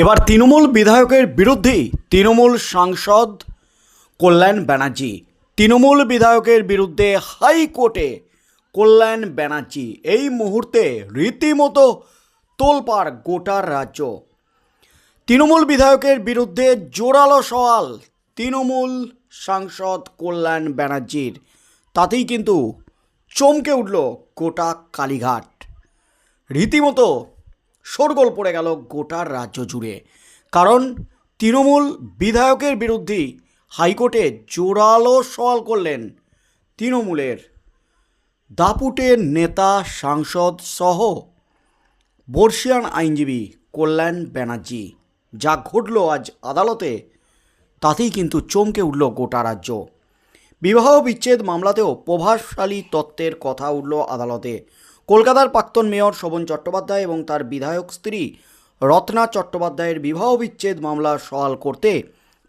এবার তৃণমূল বিধায়কের বিরুদ্ধে তৃণমূল সাংসদ কল্যাণ ব্যানার্জি। তৃণমূল বিধায়কের বিরুদ্ধে হাইকোর্টে কল্যাণ ব্যানার্জি। এই মুহূর্তে রীতিমতো তোলপাড় গোটার রাজ্য। তৃণমূল বিধায়কের বিরুদ্ধে জোরালো সওয়াল তৃণমূল সাংসদ কল্যাণ ব্যানার্জির। তাতেই কিন্তু চমকে উঠল গোটা কালীঘাট। রীতিমতো শোরগোল পড়ে গেল গোটার রাজ্য জুড়ে। কারণ তৃণমূল বিধায়কের বিরুদ্ধে হাইকোর্টে জোরালো সওয়াল করলেন তৃণমূলের দাপুটের নেতা, সাংসদ সহ বর্ষিয়ান আইনজীবী কল্যাণ ব্যানার্জি। যা ঘটল আজ আদালতে, তাতেই কিন্তু চমকে উঠল গোটা রাজ্য। বিবাহ বিচ্ছেদ মামলাতেও প্রভাবশালী তত্ত্বের কথা উঠল আদালতে। কলকাতার প্রাক্তন মেয়র শোভন চট্টোপাধ্যায় এবং তার বিধায়ক স্ত্রী রত্না চট্টোপাধ্যায়ের বিবাহ বিচ্ছেদ মামলা সওয়াল করতে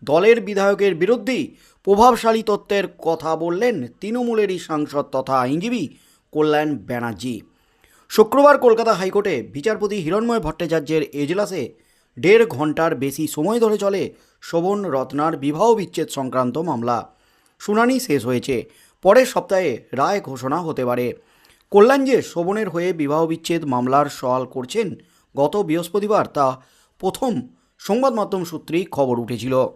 দলের বিধায়কের বিরুদ্ধেই প্রভাবশালী তত্ত্বের কথা বললেন তৃণমূলেরই সাংসদ তথা আইনজীবী কল্যাণ ব্যানার্জি। শুক্রবার কলকাতা হাইকোর্টে বিচারপতি হিরণময় ভট্টাচার্যের এজলাসে দেড় ঘণ্টার বেশি সময় ধরে চলে শোভন রত্নার বিবাহ বিচ্ছেদ সংক্রান্ত মামলা। শুনানি শেষ হয়েছে। পরের সপ্তাহে রায় ঘোষণা হতে পারে। কল্যাণ যে শোভনের হয়ে বিবাহ বিচ্ছেদ মামলার সওয়াল করছেন গত বৃহস্পতিবার তা প্রথম সংবাদ মাধ্যম সূত্রেই খবর উঠেছিল।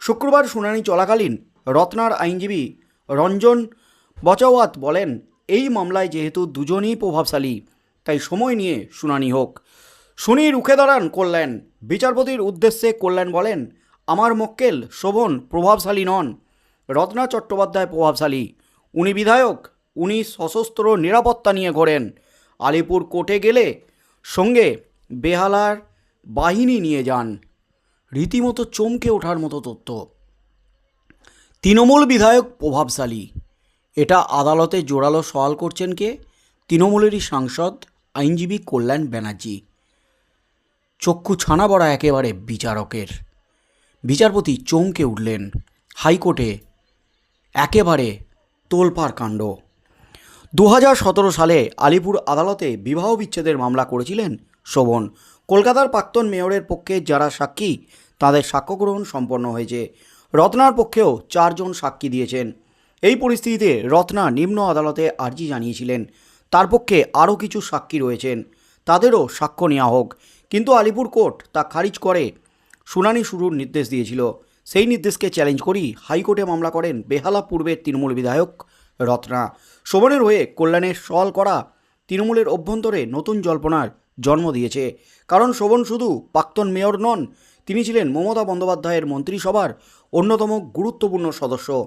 শুক্রবার শুনানি চলাকালীন রত্নার আইনজীবী রঞ্জন বচাওয়াত বলেন, এই মামলায় যেহেতু দুজনই প্রভাবশালী, তাই সময় নিয়ে শুনানি হোক। শুনি রুখে দাঁড়ান কল্যাণ। বিচারপতির উদ্দেশ্যে কল্যাণ বলেন, আমার মক্কেল শোভন প্রভাবশালী নন। রত্না চট্টোপাধ্যায় প্রভাবশালী। উনি বিধায়ক। উনি সশস্ত্র নিরাপত্তা নিয়ে ঘোরেন। আলিপুর কোর্টে গেলে সঙ্গে বেহালার বাহিনী নিয়ে যান। রীতিমতো চমকে ওঠার মতো তথ্য। তৃণমূল বিধায়ক প্রভাবশালী। এটা আদালতে জোরালো সওয়াল করছেন কে? তৃণমূলেরই সাংসদ, আইনজীবী কল্যাণ ব্যানার্জি। চক্ষু ছানা বড়া একেবারে বিচারকের। বিচারপতি চমকে উঠলেন। হাইকোর্টে একেবারে তোলপাড় কাণ্ড। দু সালে আলিপুর আদালতে বিবাহ বিচ্ছেদের মামলা করেছিলেন শোভন। কলকাতার প্রাক্তন মেয়রের পক্ষে যারা সাক্ষী, তাদের সাক্ষ্য গ্রহণ সম্পন্ন হয়েছে। রত্নার পক্ষেও চারজন সাক্ষী দিয়েছেন। এই পরিস্থিতিতে রত্না নিম্ন আদালতে আর্জি জানিয়েছিলেন। তার পক্ষে আরও কিছু সাক্ষী রয়েছেন। তাদেরও সাক্ষ্য নেওয়া হোক। কিন্তু আলিপুর কোর্ট তা খারিজ করে শুনানি শুরুর নির্দেশ দিয়েছিল। সেই নির্দেশকে চ্যালেঞ্জ করেই হাইকোর্টে মামলা করেন বেহালা পূর্বের তৃণমূল বিধায়ক রত্না। শোভনের হয়ে কল্যাণের সল করা তৃণমূলের অভ্যন্তরে নতুন জল্পনার জন্ম দিয়েছে। কারণ শোভন শুধু প্রাক্তন মেয়র নন, তিনি ছিলেন মমতা বন্দ্যোপাধ্যায়ের মন্ত্রিসভার অন্যতম গুরুত্বপূর্ণ সদস্য।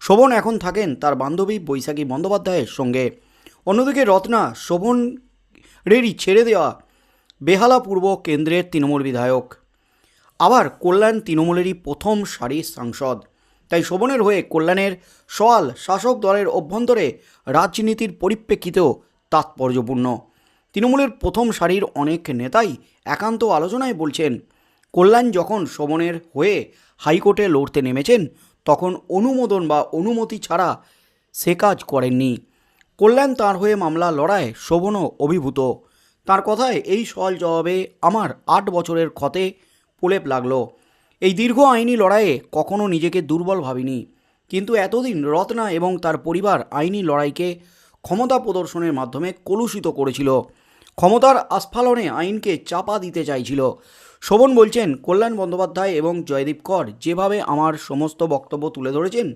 শোভন এখন থাকেন তার বান্ধবী বৈশাখী বন্দ্যোপাধ্যায়ের সঙ্গে। অন্যদিকে রত্না শোভনেরই ছেড়ে দেওয়া বেহালা পূর্ব কেন্দ্রের তৃণমূল বিধায়ক। আবার কল্যাণ তৃণমূলেরই প্রথম সারির সাংসদ। তাই শোভনের হয়ে কল্যাণের সওয়াল শাসক দলের অভ্যন্তরে রাজনীতির পরিপ্রেক্ষিতেও তাৎপর্যপূর্ণ। তৃণমূলের প্রথম সারির অনেক নেতাই একান্ত আলোচনায় বলছেন, কল্যাণ যখন শোভনের হয়ে হাইকোর্টে লড়তে নেমেছেন, তখন অনুমোদন বা অনুমতি ছাড়া সে কাজ করেননি। কল্যাণ তার হয়ে মামলা লড়ায় শোভনও অভিভূত। তার কথায় এই সওয়াল জবাবে আমার আট বছরের ক্ষতে প্রলেপ লাগল। এই দীর্ঘ আইনি লড়াইয়ে কখনো নিজেকে দুর্বল ভাবিনি। কিন্তু এতদিন রত্না এবং তার পরিবার আইনি লড়াইকে ক্ষমতা প্রদর্শনের মাধ্যমে কলুষিত করেছিল। ক্ষমতার আস্ফালনে আইনকে চাপা দিতে চাইছিল। শোভন বলছেন, কল্যাণ বন্দ্যোপাধ্যায় এবং জয়দীপ কর যেভাবে আমার সমস্ত বক্তব্য তুলে ধরেছেন,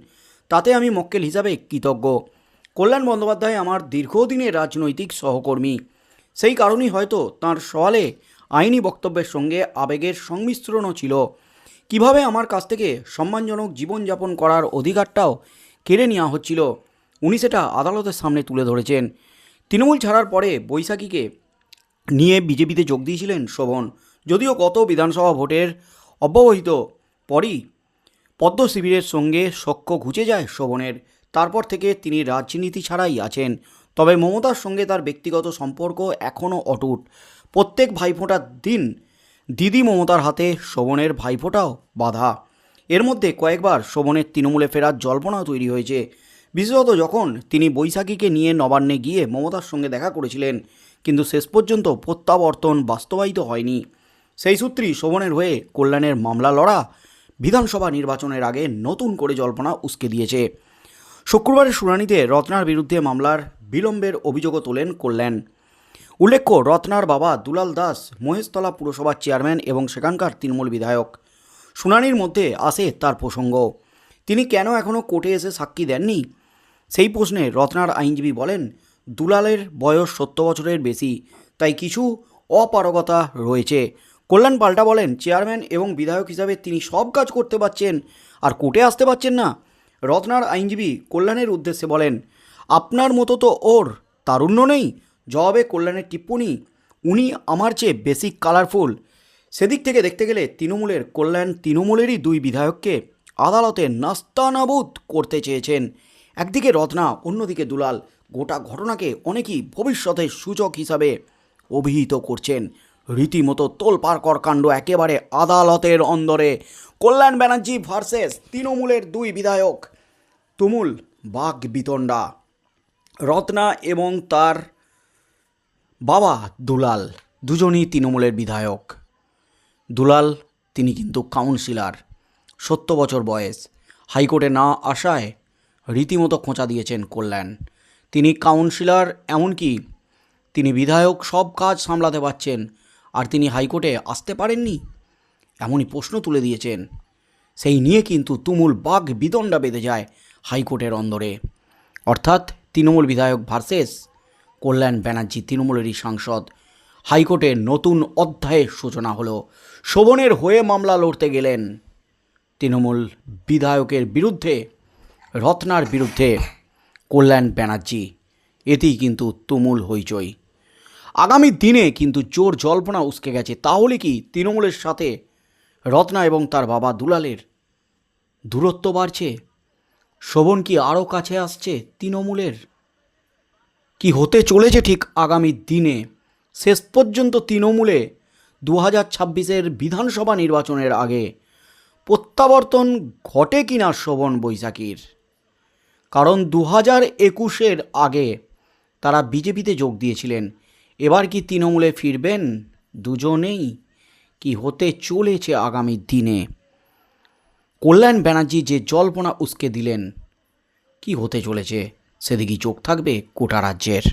তাতে আমি মক্কেল হিসাবে কৃতজ্ঞ। কল্যাণ বন্দ্যোপাধ্যায় আমার দীর্ঘদিনের রাজনৈতিক সহকর্মী। সেই কারণেই হয়তো তার সওয়ালে আইনি বক্তব্যের সঙ্গে আবেগের সংমিশ্রণও ছিল। কীভাবে আমার কাছ থেকে সম্মানজনক জীবনযাপন করার অধিকারটাও কেড়ে নেওয়া হচ্ছিল, উনি সেটা আদালতের সামনে তুলে ধরেছেন। তৃণমূল ছাড়ার পরে বৈশাখীকে নিয়ে বিজেপিতে যোগ দিয়েছিলেন শোভন। যদিও গত বিধানসভা ভোটের অব্যবহিত পরই পদ্ম শিবিরের সঙ্গে সখ্য ঘুচে যায় শোভনের। তারপর থেকে তিনি রাজনীতি ছাড়াই আছেন। তবে মমতার সঙ্গে তার ব্যক্তিগত সম্পর্ক এখনও অটুট। প্রত্যেক ভাইফোঁটার দিন দিদি মমতার হাতে শোভনের ভাইফোঁটাও বাধা। এর মধ্যে কয়েকবার শোভনের তৃণমূলে ফেরার জল্পনাও তৈরি হয়েছে। বিশেষত যখন তিনি বৈশাখীকে নিয়ে নবান্নে গিয়ে মমতার সঙ্গে দেখা করেছিলেন, কিন্তু শেষ পর্যন্ত প্রত্যাবর্তন বাস্তবায়িত হয়নি। সেই সূত্রেই শোভনের হয়ে কল্যাণের মামলা লড়া বিধানসভা নির্বাচনের আগে নতুন করে জল্পনা উস্কে দিয়েছে। শুক্রবারের শুনানিতে রত্নার বিরুদ্ধে মামলার বিলম্বের অভিযোগও তোলেন কল্যাণ। উল্লেখ্য, রত্নার বাবা দুলাল দাস, মহেশতলা পুরসভার চেয়ারম্যান এবং সেখানকার তৃণমূল বিধায়ক। শুনানির মধ্যে আসে তার প্রসঙ্গ। তিনি কেন এখনও কোর্টে এসে সাক্ষী দেননি? সেই প্রশ্নে রত্নার আইনজীবী বলেন, দুলালের বয়স সত্তর বছরের বেশি, তাই কিছু অপারগতা রয়েছে। কল্যাণ পাল্টা বলেন, চেয়ারম্যান এবং বিধায়ক হিসাবে তিনি সব কাজ করতে পারছেন, আর কোর্টে আসতে পারছেন না। রত্নার আইনজীবী কল্যাণের উদ্দেশ্যে বলেন, আপনার মতো তো ওর তারুণ্য নেই জবাবে কল্যাণের টিপ্পণী উনি আমার চেয়ে বেশি কালারফুল সেদিক থেকে দেখতে গেলে তৃণমূলের কল্যাণ তৃণমূলেরই দুই বিধায়ককে আদালতে নাস্তানাবুদ করতে চেয়েছেন। একদিকে রত্না, অন্যদিকে দুলাল। গোটা ঘটনাকে অনেকেই ভবিষ্যতের সূচক হিসাবে অভিহিত করছেন। রীতিমতো তোলপাড়কর কাণ্ড একেবারে আদালতের অন্দরে। কল্যাণ ব্যানার্জি ভার্সেস তৃণমূলের দুই বিধায়ক তুমুল বাঘ বিতণ্ডা রত্না এবং তার বাবা দুলাল, দুজনই তৃণমূলের বিধায়ক। দুলাল, তিনি কিন্তু কাউন্সিলর সত্তর বছর বয়স। হাইকোর্টে না আসায় রীতিমতো খোঁচা দিয়েছেন কল্যাণ। তিনি কাউন্সিলর এমনকি তিনি বিধায়ক, সব কাজ সামলাতে পারছেন, আর তিনি হাইকোর্টে আসতে পারেননি? এমনই প্রশ্ন তুলে দিয়েছেন। সেই নিয়ে কিন্তু তুমুল বাঘ বিদণ্ডা বেঁধে যায় হাইকোর্টের অন্দরে। অর্থাৎ তৃণমূল বিধায়ক ভার্সেস কল্যাণ ব্যানার্জি তৃণমূলেরই সাংসদ। হাইকোর্টে নতুন অধ্যায়ের সূচনা হলো। শোভনের হয়ে মামলা লড়তে গেলেন তৃণমূল বিধায়কের বিরুদ্ধে, রত্নার বিরুদ্ধে কল্যাণ ব্যানার্জি। এতেই কিন্তু তুমুল হইচই। আগামী দিনে কিন্তু জোর জল্পনা উসকে গেছে। তাহলে কি তৃণমূলের সাথে রত্না এবং তার বাবা দুলালের দূরত্ব বাড়ছে? শোভন কি আরও কাছে আসছে তৃণমূলের? কি হতে চলেছে ঠিক আগামী দিনে? শেষ পর্যন্ত তৃণমূলে দু হাজার ছাব্বিশের বিধানসভা নির্বাচনের আগে প্রত্যাবর্তন ঘটে কিনা শোভন বৈশাখীর? কারণ দু হাজার একুশের আগে তারা বিজেপিতে যোগ দিয়েছিলেন। এবার কি তৃণমূলে ফিরবেন দুজনেই? কি হতে চলেছে আগামী দিনে? কল্যাণ ব্যানার্জি যে জল্পনা উস্কে দিলেন, কি হতে চলেছে? সেদিকেই চোখ থাকবে কোটা রাজ্যের।